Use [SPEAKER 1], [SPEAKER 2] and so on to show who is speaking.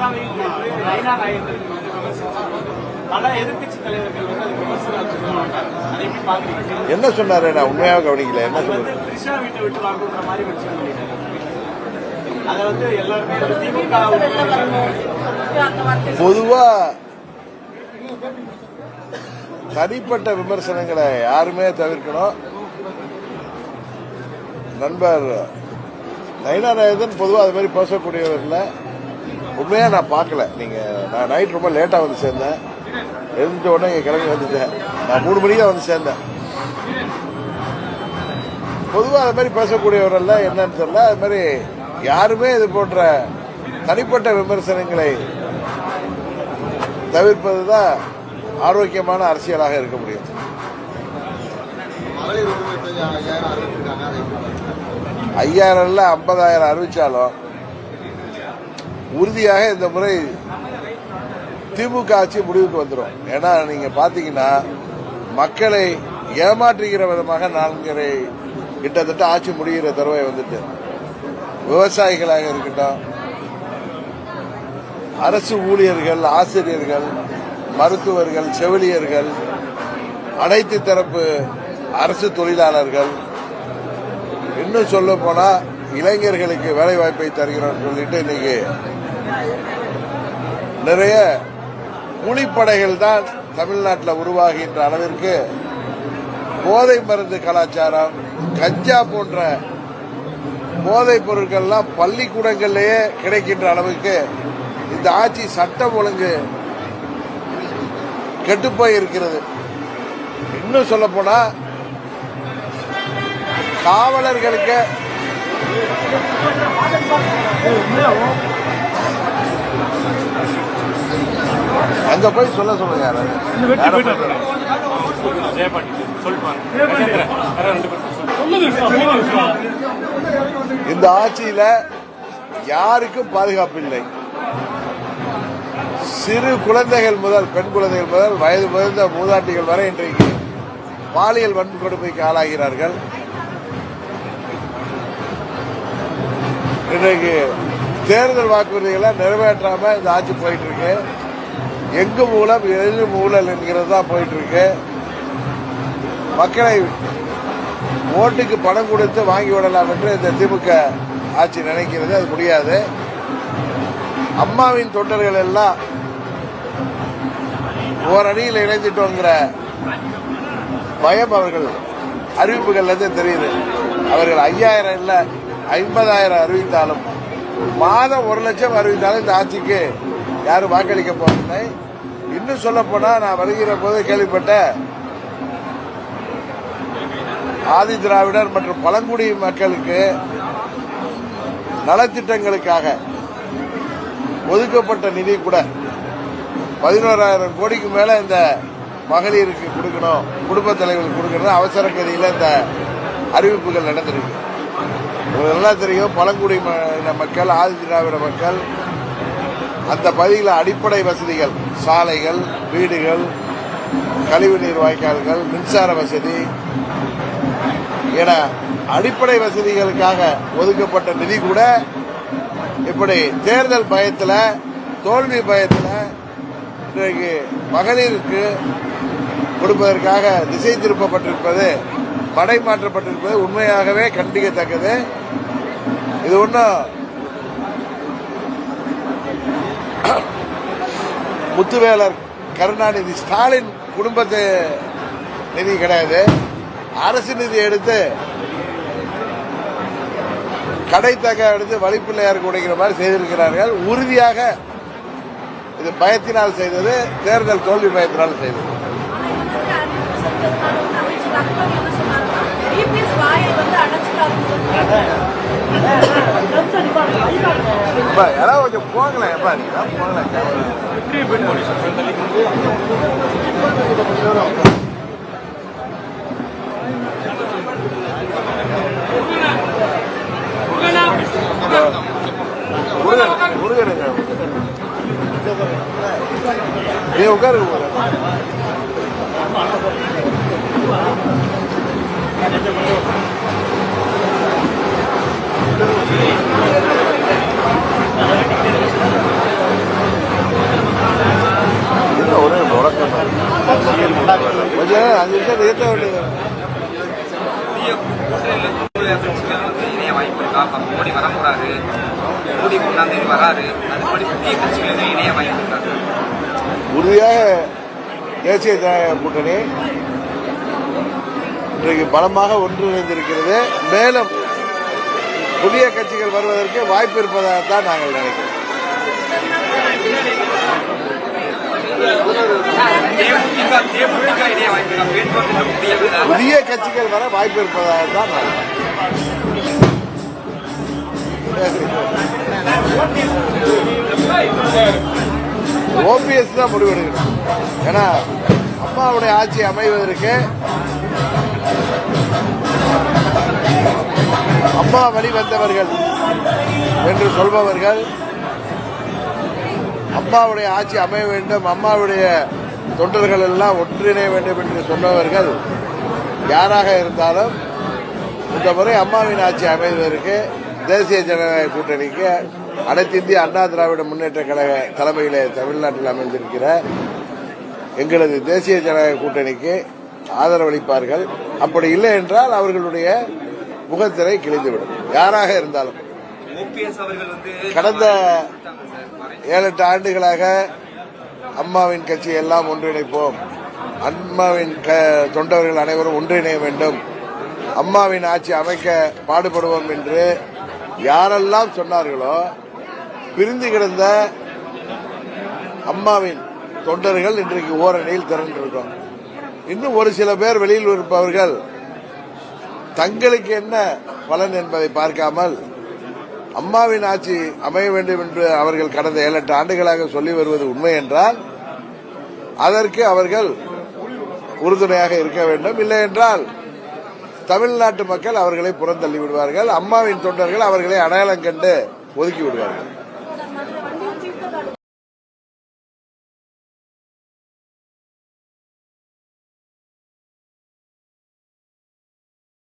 [SPEAKER 1] வந்து எப்படி பாக்குறீங்க
[SPEAKER 2] என்ன சொன்னாரு? நான் உண்மையாக கவனிக்கல. என்ன
[SPEAKER 1] அது
[SPEAKER 2] சொன்னாரு
[SPEAKER 1] வந்து த்ரிஷா வீட்டை விட்டு வாங்குற மாதிரி வச்சு சொல்லிட்டாங்க அதை வந்து எல்லாருமே வந்து திமுக
[SPEAKER 2] பொதுவா தனிப்பட்ட விமர்சனங்களை யாருமே தவிர்க்கணும். நண்பர் நயனாராயதன் பொதுவாக அது மாதிரி பேசக்கூடியவர் இல்லை. உண்மையாக நான் பார்க்கல. நீங்கள் நான் நைட் ரொம்ப லேட்டாக வந்து சேர்ந்தேன். எழுந்த உடனே இங்கே கிளம்பி வந்துட்டேன். நான் மூணு மணிக்கு தான் வந்து சேர்ந்தேன். பொதுவாக அது மாதிரி பேசக்கூடியவரெல்லாம் என்னன்னு தெரியல அது மாதிரி யாருமே இது போன்ற தனிப்பட்ட விமர்சனங்களை தவிர்ப்பது தான் ஆரோக்கியமான அரசியலாக இருக்க முடியும்.
[SPEAKER 3] ஐயாயிரம்
[SPEAKER 2] இல்லை ஐம்பதாயிரம் அறிவிச்சாலும் உறுதியாக இந்த முறை திமுக ஆட்சி முடிவுக்கு வந்துடும் ஏன்னா நீங்க பாத்தீங்கன்னா மக்களை ஏமாற்றுகிற விதமாக நான்கரை கிட்டத்தட்ட ஆட்சி முடிகிற தருவாய் வந்துட்டு விவசாயிகளாக இருக்கட்டும் அரசு ஊழியர்கள் ஆசிரியர்கள் மருத்துவர்கள் செவிலியர்கள் அனைத்து தரப்பு அரசு தொழிலாளர்கள் இன்னும் சொல்ல போனா இளைஞர்களுக்கு வேலை வாய்ப்பை தருகிறோம் சொல்லிட்டு இன்னைக்கு நிறைய கூலிப்படைகள் தான் தமிழ்நாட்டில் உருவாகின்ற அளவிற்கு போதை மருந்து கலாச்சாரம் கஞ்சா போன்ற போதைப் பொருட்கள்லாம் பள்ளிக்கூடங்களிலேயே கிடைக்கின்ற அளவுக்கு இந்த ஆட்சி சட்டம் ஒழுங்கு கெட்டுப்போய் இருக்கிறது இன்னும் சொல்ல போனா காவலர்களுக்கு அங்க போய் சொல்ல சொல்லுங்க இந்த ஆட்சியில யாருக்கும் பாதுகாப்பு இல்லை. சிறு குழந்தைகள் முதல் பெண் குழந்தைகள் முதல் வயது முதிர்ந்த மூதாட்டிகள் வரை இன்றைக்கு பாலியல் வன்கொடுமைக்கு ஆளாகிறார்கள். இன்றைக்கு தேர்தல் வாக்குறுதிகளை நிறைவேற்றாம இந்த ஆட்சி போயிட்டு இருக்கு. எங்கு மூலம் எது ஊழல் என்கிறது தான் போயிட்டு இருக்கு மக்களை ஓட்டுக்கு பணம் கொடுத்து வாங்கி விடலாம் என்று இந்த திமுக ஆட்சி நினைக்கிறது. அது முடியாது. அம்மாவின் தொண்டர்கள் எல்லாம் ஓரணியில் இணைந்துட்டோங்கிற பயம் அவர்கள் அறிவிப்புகள்லிருந்து தெரியுது. அவர்கள் ஐயாயிரம் இல்ல ஐம்பதாயிரம் அறிவித்தாலும் மாதம் ஒரு லட்சம் அறிவித்தாலும் இந்த ஆட்சிக்கு யாரும் வாக்களிக்க போவதில்லை. இன்னும் சொல்ல போனா நான் வருகிற போது கேள்விப்பட்ட ஆதி திராவிடர் மற்றும் பழங்குடி மக்களுக்கு நலத்திட்டங்களுக்காக ஒதுக்கப்பட்ட நிதி கூட பதினோராயிரம் கோடிக்கு மேல இந்த மகளிருக்கு கொடுக்கணும் குடும்ப தலைவர்களுக்கு கொடுக்கணும் அவசர கதியில இந்த அறிவிப்புகள் நடந்திருக்கு. உங்களுக்கு நல்லா தெரியும் பழங்குடி ம- மக்கள் ஆதி திராவிட மக்கள் அந்த பகுதியில் அடிப்படை வசதிகள் சாலைகள் வீடுகள் கழிவுநீர் வாய்க்கால்கள் மின்சார வசதி என அடிப்படை வசதிகளுக்காக ஒதுக்கப்பட்ட நிதி கூட இப்படி தேர்தல் பயத்தில் தோல்வி பயத்தில் இன்றைக்கு மகளிருக்கு கொடுப்பதற்காக திசை திருப்பப்பட்டிருப்பது படை மாற்றப்பட்டிருப்பது உண்மையாகவே கண்டிக்கத்தக்கது. இது ஒன்றும் முத்துவேலர் கருணாநிதி ஸ்டாலின் குடும்பத்து நிதி கிடையாது. அரசு நிதி எடுத்து கடைத்தக எடுத்து வழிப்பிள்ளையாருக்கு உடைக்கிற மாதிரி செய்திருக்கிறார்கள். உறுதியாக இது பயத்தினால் செய்தது தேர்தல் தோல்வி பயத்தினால் செய்தது. கொஞ்சம் போங்களேன் எப்பா நீங்க தான் போங்களேன் கேமரா. முருகன் முருகனுங்க நீ உட்காருங்க அஞ்சு நிமிஷம் வேண்டியது
[SPEAKER 4] வந்து இணைய மோடி வர போறாரு மோடி ஒன்றாம் தேதி வராரு அதுபடி புதிய கட்சிகள் இணைய வாய்ப்பு
[SPEAKER 2] உறுதியாக தேசிய ஜனநாயக கூட்டணி இன்றைக்கு பலமாக ஒன்றிணைந்திருக்கிறது. மேலும் புதிய கட்சிகள் வருவதற்கு வாய்ப்பு இருப்பதாகத்தான் நாங்கள் நினைக்கிறோம்
[SPEAKER 4] தேமுதிக தேமுதிக இணைய வாய்ப்பு இருக்கா பேச்சுவார்த்தை முடியவில்லை
[SPEAKER 2] புதிய கட்சிகள் வர வாய்ப்பு இருப்பதாகத்தான் ஓபிஎஸ் தான் முடிவெடுக்கணும். ஏன்னா அம்மாவுடைய ஆட்சி அமைவதற்கு அம்மா வழி வந்தவர்கள் என்று சொல்பவர்கள் அம்மாவுடைய ஆட்சி அமைய வேண்டும் அம்மாவுடைய தொண்டர்கள் எல்லாம் ஒன்றிணைய வேண்டும் என்று சொன்னவர்கள் யாராக இருந்தாலும் இந்த முறை அம்மாவின் ஆட்சி அமைவதற்கு தேசிய ஜனநாயக கூட்டணிக்கு அனைத்து இந்திய அண்ணா திராவிட முன்னேற்ற கழக தலைமையிலே தமிழ்நாட்டில் அமைந்திருக்கிற எங்களது தேசிய ஜனநாயக கூட்டணிக்கு ஆதரவளிப்பார்கள். அப்படி இல்லை என்றால் அவர்களுடைய முகத்திரை கிழிந்துவிடும். யாராக இருந்தாலும். கடந்த ஏழு எட்டு ஆண்டுகளாக அம்மாவின் கட்சி எல்லாம் ஒன்றிணைப்போம். அம்மாவின் தொண்டர்கள் அனைவரும் ஒன்றிணைய வேண்டும். அம்மாவின் ஆட்சி அமைக்க பாடுபடுவோம் என்று யாரெல்லாம் சொன்னார்களோ பிரிந்து கிடந்த அம்மாவின் தொண்டர்கள் இன்றைக்கு ஓரணியில் திரண்டிருக்கோம். இன்னும் ஒரு சில பேர் வெளியில் இருப்பவர்கள் தங்களுக்கு என்ன பலன் என்பதை பார்க்காமல் அம்மாவின் ஆட்சி அமைய வேண்டும் என்று அவர்கள் கடந்த ஏழு எட்டு ஆண்டுகளாக சொல்லி வருவது உண்மை என்றால் அதற்கு அவர்கள் உறுதுணையாக இருக்க வேண்டும். இல்லை என்றால் தமிழ்நாட்டு மக்கள் அவர்களை புறந்தள்ளி விடுவார்கள். அம்மாவின் தொண்டர்கள் அவர்களை அடையாளம் கண்டு ஒதுக்கி விடுவார்கள்.